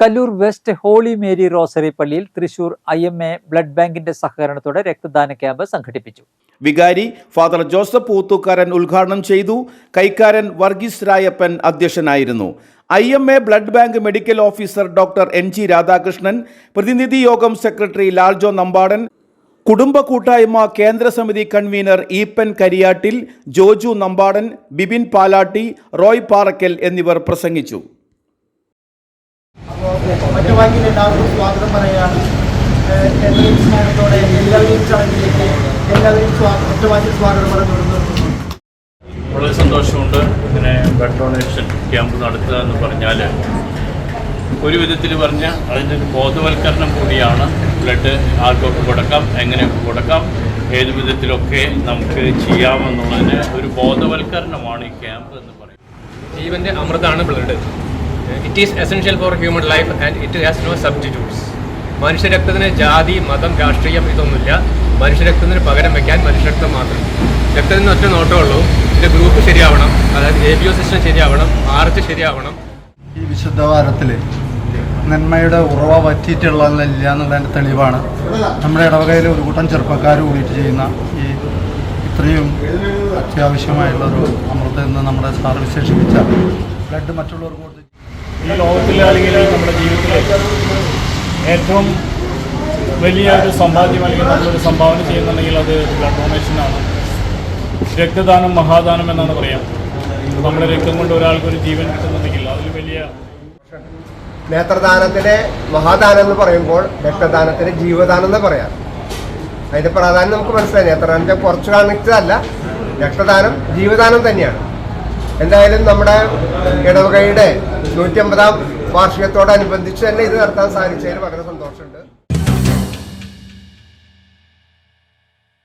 Kallur west holy Mary rosary പള്ളിയിൽ Thrissur I M A blood ബാങ്കിന്റെ സഹകരണത്തോടെ രക്തദാന ക്യാമ്പ് സംഘടിപ്പിച്ചു. വികാരി ഫാദർ ജോസഫ് പൂത്തുക്കാരൻ ഉദ്ഘാടനം ചെയ്തു. കൈക്കാരൻ വർഗീസ് രായപ്പൻ അധ്യക്ഷനായിരുന്നു. I M A blood bank medical officer doctor N G Radhakrishnan പ്രതിനിധി യോഗം സെക്രട്ടറി ലാൽജോ നമ്പാടൻ കുടുംബ കൂട്ടായ്മ കേന്ദ്ര സമിതി കൺവീനർ ഈപ്പൻ കരിയാട്ടിൽ ജോജു നമ്പാടൻ ബിബിൻ പാലാട്ടി റോയ് പാറക്കൽ എന്നിവർ പ്രസംഗിച്ചു. മറ്റു വാക്കിൽ എല്ലാവർക്കും സ്വാഗതം പറയുകയാണ്. ഏഹ് എന്നൊരു സ്നേഹത്തോടെ എല്ലാവരെയും ചടങ്ങിലേക്ക് എല്ലാവരെയും ഒറ്റവാക്കിൽ ഒറ്റ സ്വാഗതം പറഞ്ഞു വളരെ സന്തോഷമുണ്ട് ഇങ്ങനെ ബ്ലഡ് ഡൊണേഷൻ ക്യാമ്പ് നടത്തുക എന്ന് പറഞ്ഞാൽ ഒരു വിധത്തിൽ പറഞ്ഞാൽ അതിന്റെ ഒരു ബോധവൽക്കരണം കൂടിയാണ് ബ്ലഡ് ആർക്കൊക്കെ കൊടുക്കാം എങ്ങനെയൊക്കെ കൊടുക്കാം ഏത് വിധത്തിലൊക്കെ നമുക്ക് ചെയ്യാമെന്നുള്ളതിന് ഒരു ബോധവൽക്കരണമാണ് ഈ ക്യാമ്പ് എന്ന് പറയുന്നത്. ജീവന്റെ അമൃതാണ് blood it is essential for human life and it has no substitutes മനുഷ്യരക്തത്തിന് ജാതി മതം രാഷ്ട്രീയം ഇതൊന്നുമില്ല. മനുഷ്യരക്തത്തിന് പകരം വയ്ക്കാൻ മനുഷ്യരക്തം മാത്രം. രക്തത്തിൽ നിന്ന് ഒറ്റ നോട്ടമുള്ളൂ ഇതിന്റെ ഗ്രൂപ്പ് ശരിയാവണം. അതായത് എ ബി ഒ സിസ്റ്റം ശരിയാവണം. ആർച്ച് ശരിയാവണം. ഈ വിശുദ്ധ വാരത്തിൽ നന്മയുടെ ഉറവ പറ്റിയിട്ടുള്ളതല്ല എന്നുള്ളതിന്റെ തെളിവാണ്. നമ്മുടെ ഇടവകയിൽ ഒരു കൂട്ടം ചെറുപ്പക്കാർ കൂടിയിട്ട് ചെയ്യുന്ന ഈ ഇത്രയും അത്യാവശ്യമായുള്ള ഒരു അമൃത് എന്ന് നമ്മുടെ സാർ വിശേഷിപ്പിച്ച. ബ്ലഡ് മറ്റുള്ളവർക്ക് ഈ ലോകത്തിലെ അല്ലെങ്കിൽ നമ്മുടെ ജീവിതത്തിലെ ഏറ്റവും വലിയ ഒരു സമ്പാദ്യം അല്ലെങ്കിൽ നമ്മളൊരു സംഭാവന ചെയ്യുന്നുണ്ടെങ്കിൽ അത് ബ്ലഡ് ഡൊണേഷനാണ് രക്തദാനം മഹാദാനം എന്നാണ് പറയാം. നമ്മുടെ രക്തം കൊണ്ട് ഒരാൾക്ക് ഒരു ജീവൻ കിട്ടുന്നുണ്ടെങ്കിൽ അതിൽ വലിയ നേത്രദാനത്തിലെ മഹാദാനം എന്ന് പറയുമ്പോൾ രക്തദാനത്തിന് ജീവദാനം എന്ന് പറയാം. അതിന്റെ പ്രാധാന്യം നമുക്ക് മനസ്സിലായി. നേത്രദാനത്തെ കുറച്ച് കാണിച്ചതല്ല. രക്തദാനം ജീവദാനം തന്നെയാണ്. എന്തായാലും നമ്മുടെ ഇടവകയുടെ നൂറ്റി അമ്പതാം വാർഷികത്തോടനുബന്ധിച്ച് തന്നെ ഇത് നടത്താൻ സാധിച്ചതിൽ വളരെ സന്തോഷമുണ്ട്.